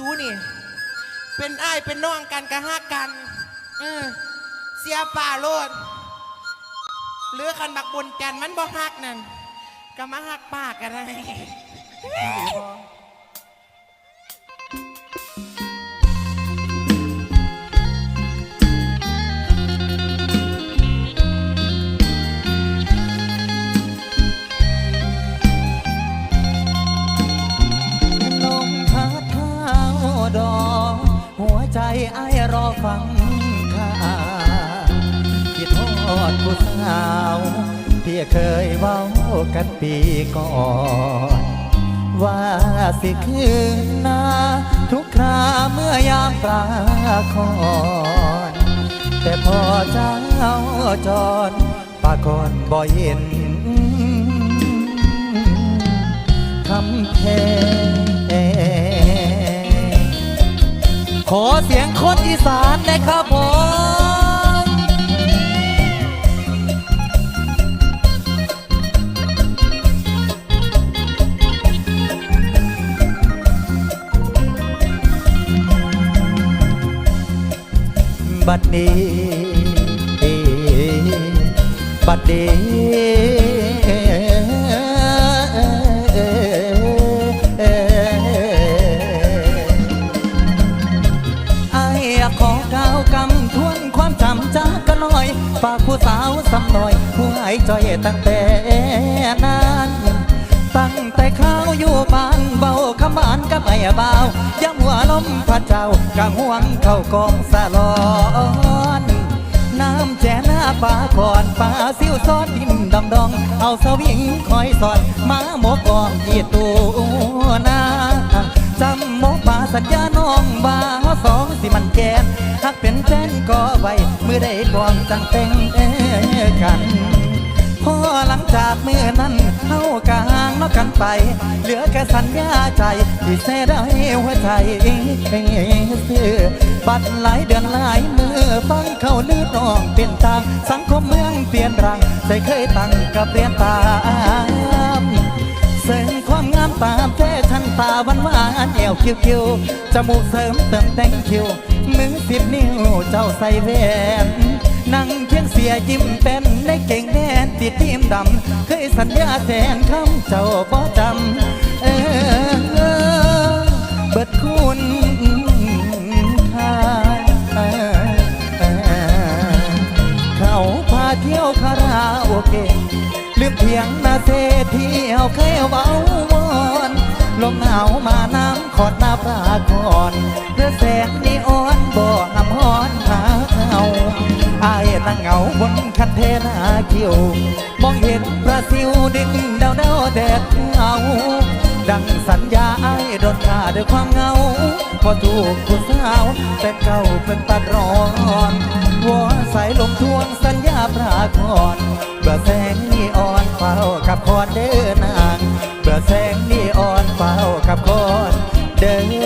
สูนี่ เป็นอ้ายเป็นน้องกันกะฮักกัน เออ เสียป่าโลดหรือคันบักบุญจันทร์มันบ่ฮักนั่นก็มาฮักป้ากันได้ ฟังข่าวคิดทอดผู้สาวที่เคยเว้ากันปีก่อน ว่าสิคืนนาทุกคราเมื่อยามปลาคอนแต่พอเจ้าจรปากอนบ่เห็นคำแพง ขอเสียงคนอีสานนะครับผมบัดนี้บัดนี้ ฝากผู้สาวสำหน่อย ผู้ไอ้จอยตั้งแต่นั้นตั้งแต่ข้าวอยู่บ้านเบาขมานกับไอ้บ่าย้ำหัวลมพระเจ้ากางห่วงเข้ากองสะลอนน้ำแจหน้าปลาคอนปลาซิวซอดดินดำดอง เอาสวิงคอยสอนมาหมกองยีตัวนาจำหมกปลาสัญญาน้องบ่า สองสิมันแกนหักเป็นแฟนก็ไว้มือได้กองจังแต่งกันพอหลังจากเมื่อนั้นเข้ากลางนอกกันไป เหลือแค่สัญญาใจ ที่เสียได้หัวใจซื้อบัดหลายเดือนหลายมือฟังเขาลือน้องเป็นตาง สังคมเมืองเปลี่ยนรังใจเคยตั้งกับเรียนตา ตามแท้ทันตาหวานหวานๆแอวคิ้วคิวจมูกเสริมเติมแต่งคิ้วมือสิบนิ้วเจ้าใส่แหวนนั่งเคียงเสียยิ้มเป็นได้เก่งแน่นติดทีมดำเคยสัญญาแทนคำเจ้าบ่จำเออเบิดคุณค่าเขาพาเที่ยวคาราโอเกะลืมเพียงนาเซเที่ยวเคยเบาวาวมาน้ำขอดหน้าปลาก่อนเพื่อแสงนีออนบอน้ำฮอนหาเขาอายนั่งเหงาบนคันเทนาคิวมองเห็นปลาซิวดิ้นเดาเดาแดดเงาดังสัญญาไอ้ายโดนฆ่าด้วยความเหงาพอถูกผู้สาวแต่เก่าเป็นตัดร้อนวอนสายลมทวงสัญญาปรากรเบื่อแสงนีอ่อนเฝ้าขับคอนเดินนางเบื่อ dead